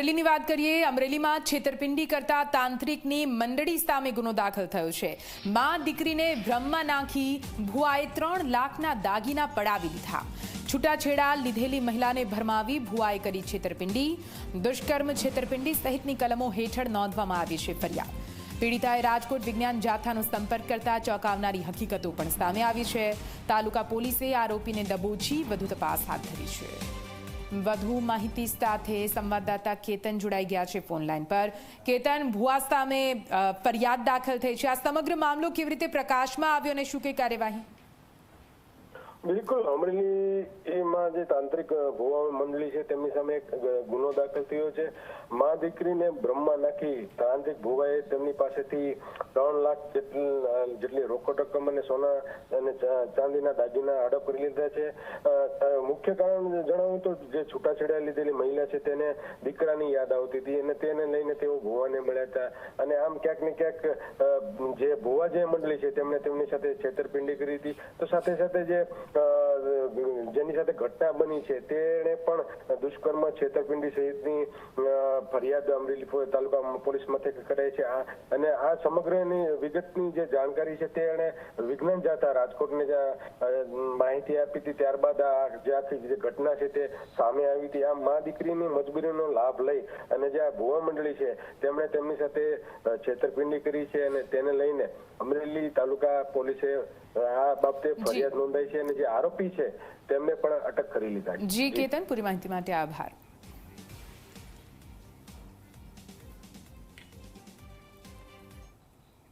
અમરેલીની વાત કરીએ, અમરેલીમાં છેતરપિંડી કરતા તાંત્રિકની મંડળી સામે ગુનો દાખલ થયો છે. માં દીકરીને ભ્રમમાં નાખી ભુઆએ ત્રણ લાખના દાગીના પડાવી દીધા. છૂટાછેડા લીધેલી મહિલાને ભરમાવી ભુઆએ કરી છેતરપિંડી. દુષ્કર્મ છેતરપિંડી સહિતની કલમો હેઠળ નોંધવામાં આવી છે ફરિયાદ. પીડિતાએ રાજકોટ વિજ્ઞાન જાથાનો સંપર્ક કરતા ચોંકાવનારી હકીકતો પણ સામે આવી છે. તાલુકા પોલીસે આરોપીને દબોચી વધુ તપાસ હાથ ધરી છે. વધુ માહિતી સાથે સંવાદદાતા કેતન જોડાઈ ગયા છે ફોન લાઈન પર. કેતન, ભુવા સામે ફરિયાદ દાખલ થઈ છે. આ સમગ્ર મામલો કેવી રીતે પ્રકાશમાં આવ્યો અને શું કઈ કાર્યવાહી? બિલકુલ અમરેલી એમાં જે તાંત્રિક ભુવા મંડળી છે, તેમની સામે એક ગુનો દાખલ થયો છે. મા દીકરીને બ્રહ્મા નાખી તાંત્રિક ભુવાએ તેમની પાસેથી ત્રણ લાખ જેટલી રોકડ રકમ અને સોના અને ચાંદીના દાગીના હડપ કરી લીધા છે. મુખ્ય કારણ જણાવું તો જે છૂટાછેડા લીધેલી મહિલા છે, તેને દીકરાની યાદ આવતી હતી અને તેને લઈને તેઓ ભુવાને મળ્યા હતા. અને આમ ક્યાંક ને ક્યાંક જે ભુવા જે મંડળી છે, તેમણે તેમની સાથે છેતરપિંડી કરી હતી. તો સાથે સાથે જે જેની સાથે ઘટના બની છે તેણે પણ દુષ્કર્મ છેતરપિંડી સહિતની ફરિયાદ અમરેલી તાલુકા પોલીસ મથકે કરે છે. અને આ સમગ્રની વિગતની જે જાણકારી છે તે એણે વિજ્ઞાન જાતા રાજકોટને જે માહિતી આપી હતી. ત્યારબાદ આ જે આખી જે ઘટના છે તે સામે આવી હતી. આ મા દીકરીની મજબૂરીનો લાભ લઈ અને જે આ ભુવા મંડળી છે તેમણે તેમની સાથે છેતરપિંડી કરી છે અને તેને લઈને અમરેલી તાલુકા પોલીસે આ બાબતે ફરિયાદ નોંધાઈ છે અને જે આરોપી છે તેમને પણ અટક કરી લીધા જી કેતન પૂરી માહિતી માટે આભાર.